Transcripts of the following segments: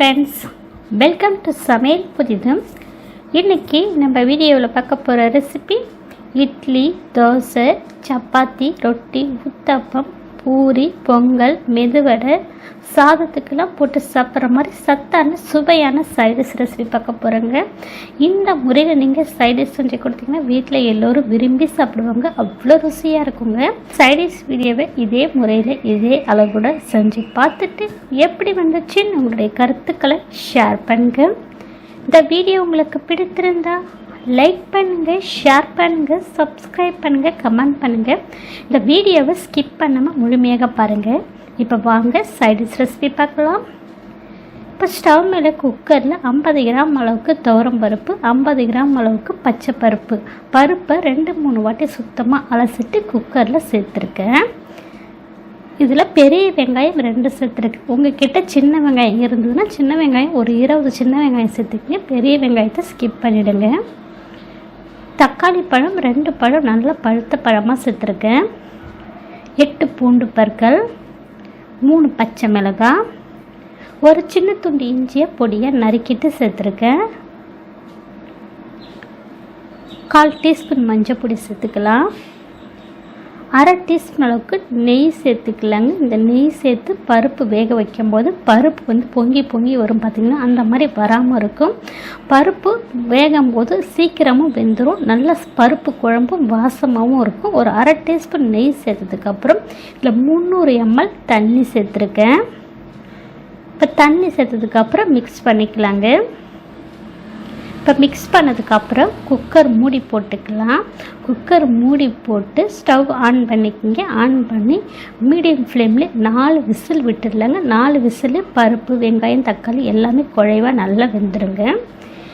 Friends welcome to சமையல் புதிதும். இன்றைக்கி நம்ம வீடியோவில் பார்க்க போகிற ரெசிபி இட்லி தோசை சப்பாத்தி ரொட்டி உத்தப்பம் பூரி பொங்கல் மெதுவடை சாதத்துக்கெல்லாம் போட்டு சாப்பிட்ற மாதிரி சத்தான சுவையான சைடிஷ் ரெசிபி பார்க்க போகிறேங்க இந்த முறையில் நீங்கள் சைடிஷ் செஞ்சு கொடுத்தீங்கன்னா வீட்டில் எல்லோரும் விரும்பி சாப்பிடுவாங்க. அவ்வளோ ருசியாக இருக்குங்க. சைடிஷ் வீடியோவை இதே முறையில் இதே அளவோட செஞ்சு பார்த்துட்டு எப்படி வந்துச்சுன்னு உங்களுடைய கருத்துக்களை ஷேர் பண்ணுங்க. இந்த வீடியோ உங்களுக்கு பிடித்திருந்தா லைக் பண்ணுங்கள் ஷேர் பண்ணுங்கள் சப்ஸ்கிரைப் பண்ணுங்கள் கமெண்ட் பண்ணுங்கள் இந்த வீடியோவை ஸ்கிப் பண்ணாமல் முழுமையாக பாருங்கள் இப்போ வாங்க சைடிஷ் ரெசிபி பார்க்கலாம். இப்போ ஸ்டவ் மேலே குக்கரில் ஐம்பது கிராம் அளவுக்கு துவரம் பருப்பு ஐம்பது கிராம் அளவுக்கு பச்சை பருப்பு. பருப்பை ரெண்டு மூணு வாட்டி சுத்தமாக அலசிட்டு குக்கரில் சேர்த்துருக்கேன். இதில் பெரிய வெங்காயம் ரெண்டு சேர்த்துருக்கு உங்கள் கிட்ட சின்ன வெங்காயம் இருந்ததுன்னா சின்ன வெங்காயம் ஒரு இருபது சின்ன வெங்காயம் சேர்த்துக்கிங்க பெரிய வெங்காயத்தை ஸ்கிப் பண்ணிவிடுங்க தக்காளி பழம் ரெண்டு பழம் நல்ல பழுத்த பழமாக சேர்த்துருக்கேன் எட்டு பூண்டு பற்கள் மூணு பச்சை மிளகாய் ஒரு சின்ன துண்டு இஞ்சியை பொடியாக நறுக்கிட்டு சேர்த்துருக்கேன் கால் டீஸ்பூன் மஞ்சள் பொடி சேர்த்துக்கலாம். அரை டீஸ்பூன் அளவுக்கு நெய் சேர்த்துக்கலாங்க. இந்த நெய் சேர்த்து பருப்பு வேக வைக்கும்போது பருப்பு வந்து பொங்கி பொங்கி வரும் பார்த்திங்கன்னா அந்த மாதிரி வராமல் இருக்கும். பருப்பு வேகும் போது சீக்கிரமும் வெந்துடும் நல்ல பருப்பு குழம்பும் வாசமாகவும் இருக்கும். ஒரு அரை டீஸ்பூன் நெய் சேர்த்ததுக்கப்புறம் இதில் முந்நூறு எம்எல் தண்ணி சேர்த்துருக்கேன். இப்போ தண்ணி சேர்த்ததுக்கப்புறம் மிக்ஸ் பண்ணிக்கலாங்க. இப்போ மிக்ஸ் பண்ணதுக்கப்புறம் குக்கர் மூடி போட்டுக்கலாம். குக்கர் மூடி போட்டு ஸ்டவ் ஆன் பண்ணிக்கோங்க. ஆன் பண்ணி மீடியம் ஃப்ளேமில் நாலு விசில் விட்டுடலாங்க நாலு விசில் பருப்பு வெங்காயம் தக்காளி எல்லாமே குழைவாக நல்லா வெந்துடுங்க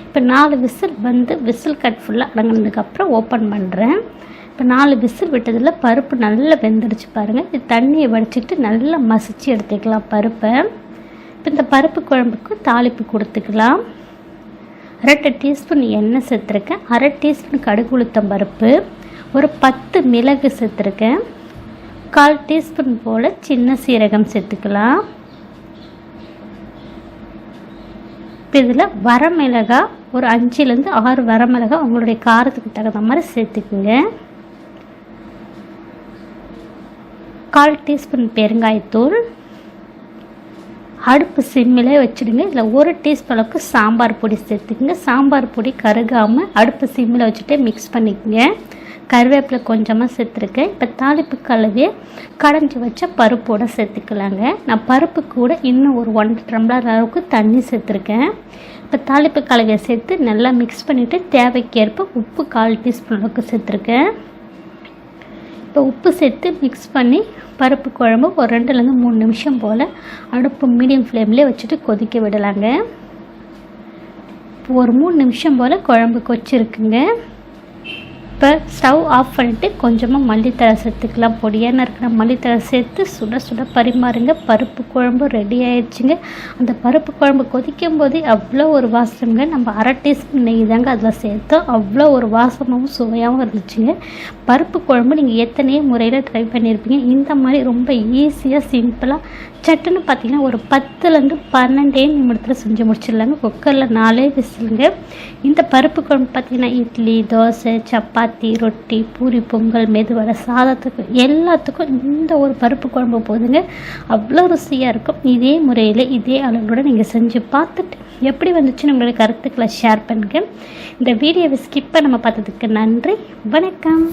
இப்போ நாலு விசில் வந்து விசில் கட் ஃபுல்லாக அடங்கினதுக்கப்புறம் ஓப்பன் பண்ணுறேன் இப்போ நாலு விசில் விட்டதில் பருப்பு நல்லா வெந்துடுச்சு பாருங்கள் இது தண்ணியை வடிச்சிட்டு நல்லா மசிச்சு எடுத்துக்கலாம் பருப்பை. இப்போ இந்த பருப்பு குழம்புக்கு தாளிப்பு கொடுத்துக்கலாம். ரெண்டு டீஸ்பூன் எண்ணெய் சேர்த்துருக்கேன். அரை டீஸ்பூன் கடுகு உளுத்தம் பருப்பு. ஒரு பத்து மிளகு சேர்த்துருக்கேன். கால் டீஸ்பூன் போல் சின்ன சீரகம் சேர்த்துக்கலாம். இதில் வரமிளகா ஒரு அஞ்சுலேருந்து ஆறு வரமிளகா உங்களுடைய காரத்துக்கு தகுந்த மாதிரி சேர்த்துக்குங்க. கால் டீஸ்பூன் பெருங்காயத்தூள் அடுப்பு சிம்மிலே வச்சுடுங்க. இதில் ஒரு டீஸ்பூன் அளவுக்கு சாம்பார் பொடி சேர்த்துக்குங்க. சாம்பார் பொடி கருகாமல் அடுப்பு சிம்மில் வச்சுட்டு மிக்ஸ் பண்ணிக்கோங்க. கருவேப்பிலை கொஞ்சமாக சேர்த்துருக்கேன். இப்போ தாளிப்பு கலவையை கடைஞ்சி வச்ச பருப்போடு சேர்த்துக்கலாங்க. நான் பருப்பு கூட இன்னும் ஒரு ஒன் டம்ளர் அளவுக்கு தண்ணி சேர்த்துருக்கேன். இப்போ தாளிப்பு கலவையை சேர்த்து நல்லா மிக்ஸ் பண்ணிவிட்டு தேவைக்கேற்ப உப்பு கால் டீஸ்பூன் அளவுக்கு சேர்த்துருக்கேன். இப்போ உப்பு சேர்த்து மிக்ஸ் பண்ணி பருப்பு குழம்பு ஒரு ரெண்டுலேருந்து மூணு நிமிஷம் போல் அடுப்பு மீடியம் ஃப்ளேம்லேயே வச்சுட்டு கொதிக்க விடலாங்க. ஒரு மூணு நிமிஷம் போல் குழம்பு கொச்சிருக்குங்க. இப்போ ஸ்டவ் ஆஃப் பண்ணிட்டு கொஞ்சமாக மல்லித்தழை சேர்த்துக்கலாம். பொடியான இருக்கிற மல்லித்தழை சேர்த்து சுட சுட பரிமாறுங்க. பருப்பு குழம்பு ரெடி ஆயிடுச்சுங்க. அந்த பருப்பு குழம்பு கொதிக்கும் போதே அவ்வளோ ஒரு வாசம்ங்க நம்ம அரை டீஸ்பூன் நெய் தாங்க அதில் சேர்த்தோம். அவ்வளோ ஒரு வாசமாகவும் சுவையாகவும் இருந்துச்சுங்க. பருப்பு குழம்பு நீங்கள் எத்தனையோ முறையில் ட்ரை பண்ணியிருப்பீங்க இந்த மாதிரி ரொம்ப ஈஸியாக சிம்பிளாக சட்டுன்னு பார்த்தீங்கன்னா ஒரு பத்துலேருந்து பன்னெண்டே நிமிடத்தில் செஞ்சு முடிச்சிடலாங்க. குக்கரில் நாலே விசிலுங்க. இந்த பருப்பு குழம்பு பார்த்தீங்கன்னா இட்லி தோசை சப்பாத்தி சப்பாத்தி ரொட்டி பூரி பொங்கல் மெதுவடை சாதத்துக்கு எல்லாத்துக்கும் இந்த ஒரு பருப்பு குழம்பு போதுங்க. அவ்வளோ ருசியாக இருக்கும். இதே முறையில் இதே அளவோட நீங்கள் செஞ்சு பார்த்துட்டு எப்படி வந்துச்சுன்னு உங்களுடைய கருத்துக்களை ஷேர் பண்ணுங்கள் இந்த வீடியோவை ஸ்கிப் பண்ண நம்ம பார்த்ததுக்கு நன்றி. வணக்கம்.